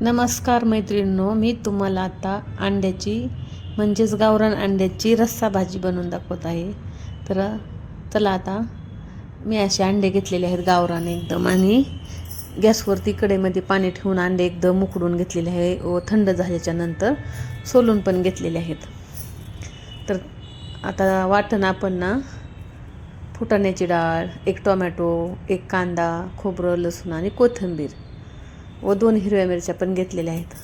नमस्कार मैत्रिणींनो मी तुम्हाला आता अंड्याची म्हणजेच गावरान अंड्याची रस्सा भाजी बनवून दाखवत आहे. तर चला आता मी असे अंडे घेतलेले आहेत गावरान एकदम आणि गॅसवरती कडेमध्ये पाणी ठेवून अंडे एकदम उकडून घेतलेले आहे व थंड झाल्याच्यानंतर सोलून पण घेतलेले आहेत. तर आता वाटण आपण ना फुटाण्याची डाळ एक टोमॅटो एक कांदा खोबरं लसूण आणि कोथिंबीर व दोन हिरव्या मिरच्या पण घेतलेल्या आहेत.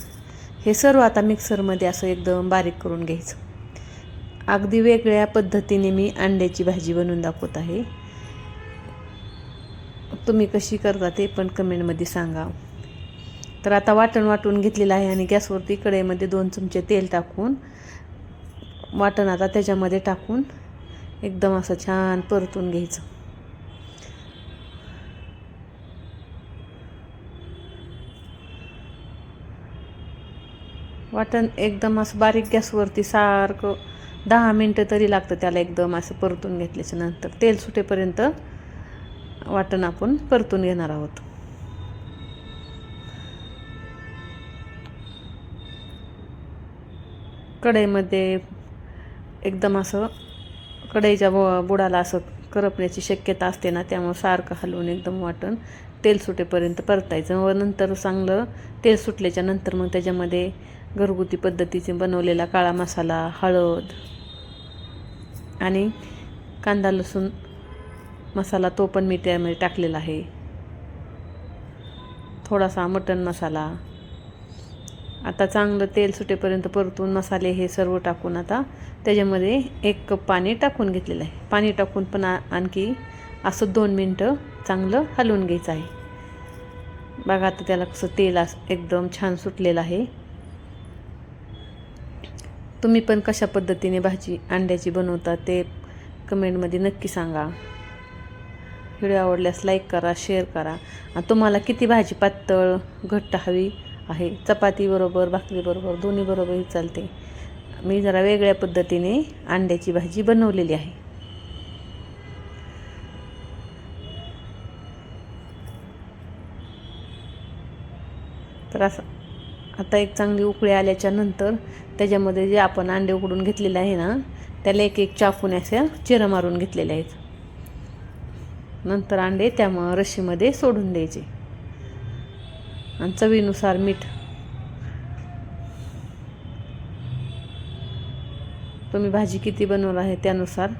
हे सर्व आता मिक्सरमध्ये असं एकदम बारीक करून घ्यायचं. अगदी वेगळ्या पद्धतीने मी अंड्याची भाजी बनवून दाखवत आहे. तुम्ही कशी करता ते पण कमेंटमध्ये सांगा. तर आता वाटण वाटून घेतलेलं आहे आणि गॅसवरती कढईमध्ये दोन चमचे तेल टाकून वाटण आता त्याच्यामध्ये टाकून एकदम असं छान परतून घ्यायचं. वाटण एकदम असं बारीक गॅसवरती सारखं दहा मिनटं तरी लागतं त्याला एकदम असं परतून घेतल्याच्या नंतर. तेल सुटेपर्यंत वाटण आपण परतून घेणार आहोत. कढईमध्ये एकदम असं कढईच्या बुडाला असं करपण्याची शक्यता असते ना त्यामुळं सारखं हलवून एकदम वाटण तेल सुटेपर्यंत परतायचं. व नंतर चांगलं तेल सुटल्याच्या नंतर मग त्याच्यामध्ये घरगुती पद्धतीचे बनवलेला काळा मसाला हळद आणि कांदा लसूण मसाला तो पण मी त्यामध्ये टाकलेला आहे. थोडासा मटन मसाला. आता चांगलं तेल सुटेपर्यंत परतून मसाले हे सर्व टाकून आता त्याच्यामध्ये एक कप पाणी टाकून घेतलेलं आहे. पाणी टाकून पण आणखी असं दोन मिनटं चांगलं हलवून घ्यायचं आहे. बघा आता त्याला कसं तेल एकदम छान सुटलेलं आहे. तुम्ही पण कशा पद्धतीने भाजी अंड्याची बनवता ते कमेंटमध्ये नक्की सांगा. व्हिडिओ आवडल्यास लाईक करा शेअर करा. आणि तुम्हाला किती भाजी पातळ घट्ट हवी आहे? चपातीबरोबर भाकरीबरोबर दोन्हीबरोबरही चालते. मी जरा वेगळ्या पद्धतीने अंड्याची भाजी बनवलेली आहे. तर असं आता एक चांगली उकळी आल्याच्यानंतर त्याच्यामध्ये जे आपण अंडे उकडून घेतलेले आहे ना त्याला एक एक चाकून अशा चिरा मारून घेतलेल्या आहेत. नंतर अंडे त्या रशीमध्ये सोडून द्यायचे. आणि चवीनुसार मीठ. तुम्ही भाजी किती बनवलं आहे त्यानुसार